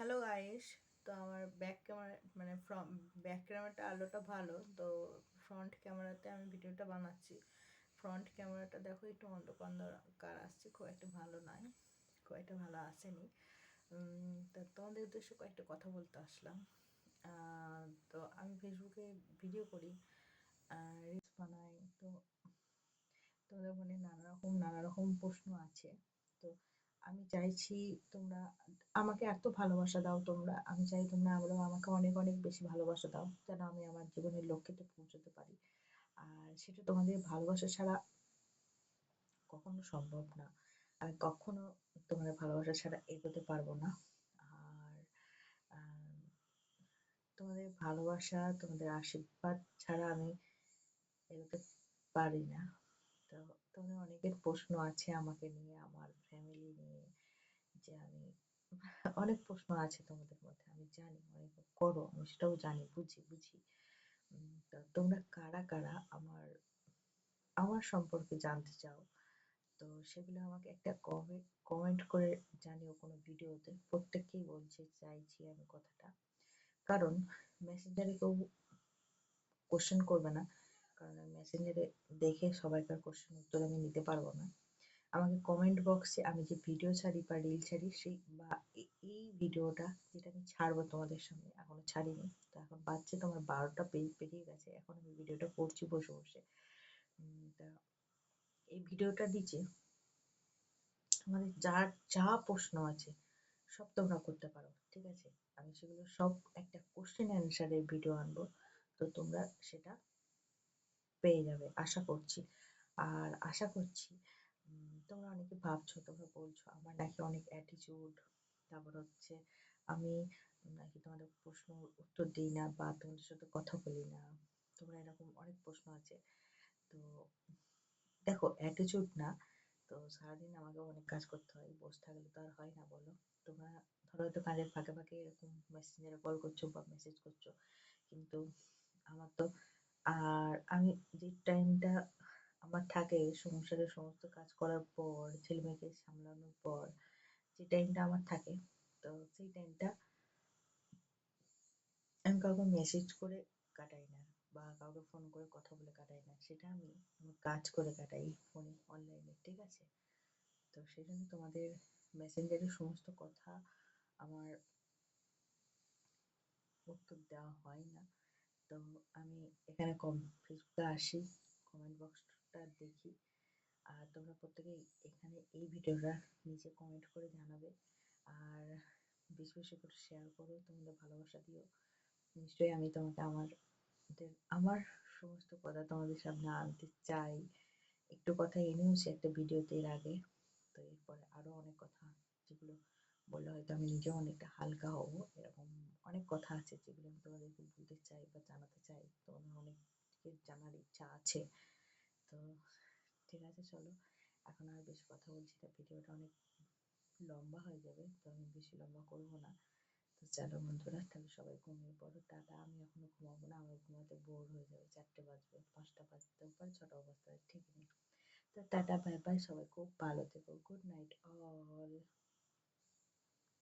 Hello guys তো আমার back camera মানে ফ্রম ব্যাক ক্যামেরাটা আলোটা ভালো, তো ফ্রন্ট ক্যামেরাতে আমি ভিডিওটা বানাচ্ছি। ফ্রন্ট ক্যামেরাটা দেখো একটু অন্ধকার আসছে, খুব একটা ভালো নয়, খুব একটা ভালো আসেনি। তো তোমাদের উদ্দেশ্যে কয়েকটা কথা বলতে আসলাম। তো আমি ফেসবুকে ভিডিও করি রিলস বানাই, তো তোমাদের মনে নানা রকম নানা রকম প্রশ্ন আছে। তো আমি চাইছি তোমরা, আমাকে এত ভালোবাসা দাও তোমরা, আমি চাই তোমরা আরও আমাকে অনেক অনেক বেশি ভালোবাসা দাও, যেন আমি আমার জীবনের লক্ষ্যেতে পৌঁছতে পারি। আর সেটা তোমাদের ভালোবাসা ছাড়া কখনো সম্ভব না। আমি কখনো তোমাদের ভালোবাসা ছাড়া এগোতে পারব না। আর তোমাদের ভালোবাসা, তোমাদের আশীর্বাদ ছাড়া আমি এগোতে পারি না। তো তোমাদের অনেকের প্রশ্ন আছে আমাকে নিয়ে, আমার ফ্যামিলি নিয়ে, যে আমি অনেক প্রশ্ন আছে তোমাদের মধ্যে, আমি জানি অনেক করো, আমি সেটাও জানি, বুঝি বুঝি। তোমরা কারা কারা আমার আমার সম্পর্কে জানতে চাও? তো সেগুলো আমাকে একটা কমেন্ট কমেন্ট করে জানিও কোনো ভিডিওতে। প্রত্যেককেই বলছে, চাইছি আমি কথাটা। কারণ মেসেঞ্জারে কেউ কোশ্চেন করবে না। কারণ মেসেঞ্জারে দেখে সবাইকার কোশ্চেন উত্তর আমি নিতে পারব না। আমাকে কমেন্ট বক্সে আমি যে ভিডিও ছাড়ি বা রিল ছাড়ি সেই বা এই ভিডিওটা যেটা আমি ছাড়বো তোমাদের সামনে এখনও ছাড়িনি, তো এখন বাজছে তোমার বারোটা পে- পেরিয়ে গেছে, এখন আমি ভিডিওটা করছি বসে বসে। তা এই ভিডিওটা নিচে আমাদের যার যা প্রশ্ন আছে সব তোমরা করতে পারো, ঠিক আছে? আমি সেগুলো সব একটা কোশ্চেন অ্যান্সারের ভিডিও আনব, তো তোমরা সেটা পেয়ে যাবে, আশা করছি। আর আশা করছি তোমরা অনেকে ভাবছ, তোমরা বলছো, আমার নাকি অনেক অ্যাটিটিউড তারপর হচ্ছে আমি নাকি তোমাদের প্রশ্ন উত্তর দিই না বা তোমাদের সাথে কথা বলি না। তোমরা এরকম অনেক প্রশ্ন আছে। তো দেখো অ্যাটিটিউড না। তো সারাদিন আমাকেও অনেক কাজ করতে হয়, বসে থাকলে তো আর হয় না, বলো? তোমরা ধরো হয়তো কাজের ফাঁকে ফাঁকে এরকম মেসেঞ্জারে কল করছ বা মেসেজ করছ, কিন্তু আমার তো আর আমি যে টাইমটা আমার থাকে সংসারের সমস্ত কাজ করার পর ছেলে মেয়েকে সামলানোর পর, যে টাইমটা আমার থাকে, তো সেই টাইমটা আমি কাউকে মেসেজ করে কাটাই না বা কাউকে ফোন করে কথা বলে কাটাই না। সেটা আমি কাজ করে কাটাই ফোনে অনলাইনে ঠিক আছে? তো সেই জন্য তোমাদের মেসেঞ্জারের সমস্ত কথা আমার উত্তর দেওয়া হয় না। তো আমি এখানে কম, ফেসবুকে আসি কমেন্ট বক্সটা দেখি। আর তোমরা প্রত্যেকেই এখানে এই ভিডিওটা নিচে কমেন্ট করে জানাবে। আর বেশি বেশি করে শেয়ার করো, তোমাদের ভালোবাসা দিও। নিশ্চয়ই আমি তোমাকে আমার আমার সমস্ত কথা তোমাদের সামনে আনতে চাই। একটু কথা এনেওছি একটা ভিডিওতে এর আগে। তো এরপরে আরও অনেক কথা যেগুলো বললে হয়তো আমি নিজেও অনেকটা হালকা হব, এরকম কথা আছে যেগুলো আমি তোমাদেরকে বলতে চাই বা জানাতে চাই। তোমাদের অনেকের জানার ইচ্ছা আছে। তো ঠিক আছে, চলো। এখন আর বেশি কথা বলছি না। ভিডিওটা অনেক লম্বা হয়ে যাবে, তো আমি বেশি লম্বা করব না। তো চলো বন্ধুরা, তাহলে সবাই ঘুমিয়ে পড়ো। টাটা আমি এখনও ঘুমাবো না, আমার ঘুমাতে বোর হয়ে যাবে। চারটে বাজবে, পাঁচটা বাজতেও পারে ছটাও বাজতে পারে ঠিক নেই। তো টাটা, বাই বাই, সবাই খুব ভালো থেকো। Good night all.